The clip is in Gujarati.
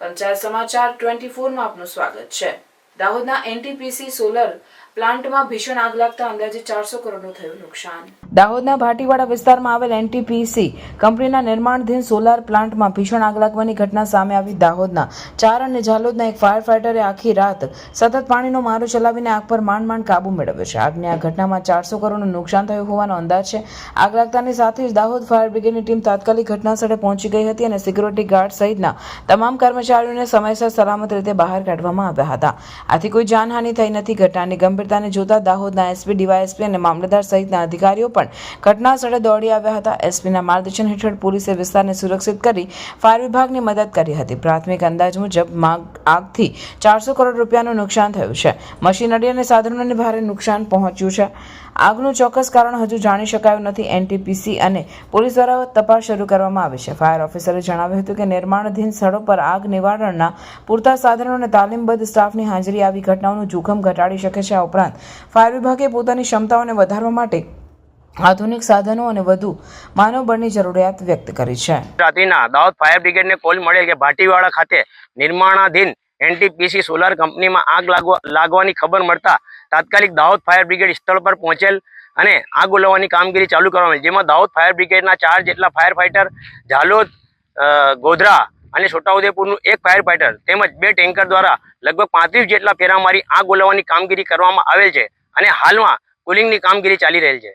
પંચાયત સમાચાર ટ્વેન્ટી ફોરમાં આપનું સ્વાગત છે. દાહોદના એનટીપીસી સોલર પ્લાન્ટમાં ભીષણ આગ લાગતા અંદાજે ચારસો કરોડનું થયું નુકસાન. દાહોદના ભાટીવાડા વિસ્તારમાં આવેલ એનટીપીસી કંપનીના નિર્માણધીન સોલાર પ્લાન્ટમાં ભીષણ આગ લાગવાની ઘટના સામે આવી દાહોદના. ચાર અને ઝાલોદના એક ફાયર ફાઇટરે આખી રાત સતત પાણીનો મારો ચલાવીને આગ પર માંડ માંડ કાબુ મેળવ્યો છે. આગની આ ઘટનામાં ચારસો કરોડનું નુકસાન થયું હોવાનો અંદાજ છે. આગ લાગતાની સાથે જ દાહોદ ફાયર બ્રિગેડની ટીમ તાત્કાલિક ઘટનાસ્થળે પહોંચી ગઈ હતી અને સિક્યુરિટી ગાર્ડ સહિતના તમામ કર્મચારીઓને સમયસર સલામત રીતે બહાર કાઢવામાં આવ્યા હતા. આથી કોઈ જાનહાનિ થઈ નથી. ઘટનાની ગંભીરતાને જોતા દાહોદના એસપી, ડીવાયએસપી અને મામલતદાર સહિતના અધિકારીઓ પણ ઘટના સ્થળે દોડી આવ્યા હતા. એસપીના માર્ગદર્શન હેઠળ પોલીસે વિસ્તારને સુરક્ષિત કરી ફાયર વિભાગની મદદ કરી હતી. પ્રાથમિક અંદાજ મુજબ આગથી ચારસો કરોડ રૂપિયાનું નુકસાન થયું છે. મશીનરી અને સાધનોને ભારે નુકસાન પહોંચ્યું છે. આગનું ચોક્કસ કારણ હજુ જાણી શકાયું નથી. એનટીપીસી અને પોલીસ દ્વારા તપાસ શરૂ કરવામાં આવી છે. ફાયર ઓફિસરે જણાવ્યું હતું કે નિર્માણાધીન સ્થળો પર આગ નિવારણના પૂરતા સાધનો અને તાલીમબદ્ધ સ્ટાફની હાજરી આવી ઘટનાઓનું જોખમ ઘટાડી શકે છે. આ ઉપરાંત ફાયર વિભાગે પોતાની ક્ષમતાઓને વધારવા માટે આધુનિક સાધનો અને વધુ માનવબળની જરૂરિયાત વ્યક્ત કરી છે. રાત્રિના દાહોદ ફાયર બ્રિગેડને કોલ મળેલ કે ભાટીવાડા ખાતે નિર્માણાધીન એનટીપીસી સોલાર કંપનીમાં આગ લાગવા લાગવાની ખબર મળતા તાત્કાલિક દાહોદ ફાયર બ્રિગેડ સ્થળ પર પહોંચેલ અને આગ ઓલવવાની કામગીરી ચાલુ કરવામાં આવી. જેમાં દાહોદ ફાયર બ્રિગેડના ચાર જેટલા ફાયર ફાઇટર ઝાલોદ ગોધરા અને છોટાઉદેપુરનું એક ફાયર ફાઇટર તેમજ બે ટેન્કર દ્વારા લગભગ પાંત્રીસ જેટલા ફેરા મારી આગ ઓલવવાની કામગીરી કરવામાં આવેલ છે અને હાલમાં કુલિંગની કામગીરી ચાલી રહેલ છે.